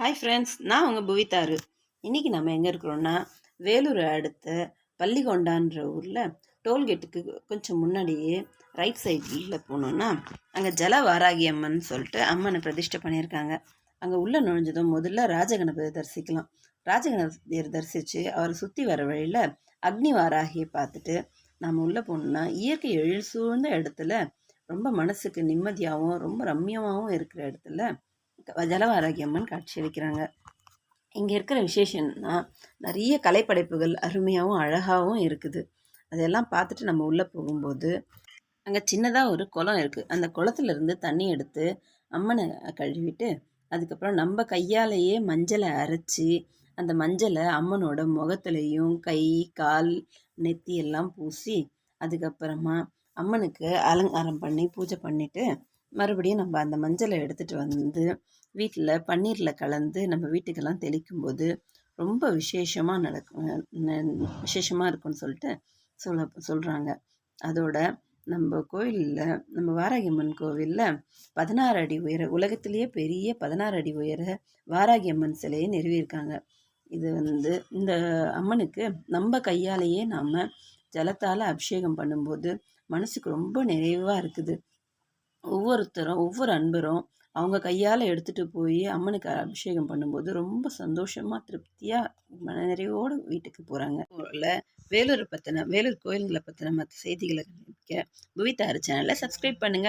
Hi friends நான் உங்கள் புவித்தாரு இன்றைக்கி நம்ம எங்கே இருக்கிறோன்னா வேலூர் அடுத்த பள்ளிகொண்டான்ற ஊரில் டோல்கேட்டுக்கு கொஞ்சம் முன்னாடியே ரைட் சைடில் போனோன்னா அங்கே ஜல வாராகி அம்மன் சொல்லிட்டு அம்மனை பிரதிஷ்டை பண்ணியிருக்காங்க. அங்கே உள்ளே நுழைஞ்சதும் முதல்ல ராஜகணபதி தரிசிக்கலாம். ராஜகணபதியர் தரிசித்து அவரை சுற்றி வர வழியில் அக்னி வாராகியை பார்த்துட்டு நம்ம உள்ளே போனோம்னா இயற்கை எழில் சூழ்ந்த இடத்துல ரொம்ப மனசுக்கு நிம்மதியாகவும் ரொம்ப ரம்யமாகவும் இருக்கிற இடத்துல ஜலவாராகி அம்மன் காட்சி அளிக்கிறாங்க. இங்கே இருக்கிற விசேஷம்னா நிறைய கலைப்படைப்புகள் அருமையாகவும் அழகாகவும் இருக்குது. அதெல்லாம் பார்த்துட்டு நம்ம உள்ளே போகும்போது அங்கே சின்னதாக ஒரு குளம் இருக்குது அந்த குளத்துலேருந்து தண்ணி எடுத்து அம்மனை கழுவிட்டு அதுக்கப்புறம் நம்ம கையாலேயே மஞ்சளை அரைச்சி அந்த மஞ்சளை அம்மனோட முகத்துலேயும் கை கால் நெத்தி எல்லாம் பூசி அதுக்கப்புறமா அம்மனுக்கு அலங்காரம் பண்ணி பூஜை பண்ணிவிட்டு மறுபடியும் நம்ம அந்த மஞ்சளை எடுத்துகிட்டு வந்து வீட்டில் பன்னீரில் கலந்து நம்ம வீட்டுக்கெல்லாம் தெளிக்கும்போது ரொம்ப விசேஷமாக நடக்கும் விசேஷமாக இருக்கும்னு சொல்லிட்டு சொல்ல சொல்கிறாங்க அதோட நம்ம கோயிலில் நம்ம வாராகியம்மன் கோவிலில் பதினாறு அடி உயர உலகத்திலேயே பெரிய பதினாறு அடி உயர வாராகியம்மன் சிலையை நிறுவியிருக்காங்க. இது வந்து இந்த அம்மனுக்கு நம்ம கையாலேயே நாம் ஜலத்தால் அபிஷேகம் பண்ணும்போது மனசுக்கு ரொம்ப நிறைவாக இருக்குது. ஒவ்வொருத்தரும் ஒவ்வொரு அன்பரும் அவங்க கையால் எடுத்துகிட்டு போய் அம்மனுக்கு அபிஷேகம் பண்ணும்போது ரொம்ப சந்தோஷமாக திருப்தியாக மனநிறைவோடு வீட்டுக்கு போகிறாங்க ஊரில் வேலூர் பற்றின வேலூர் கோயில்களை பற்றின மற்ற செய்திகளை புவித்தாறு சேனலை சப்ஸ்கிரைப் பண்ணுங்கள்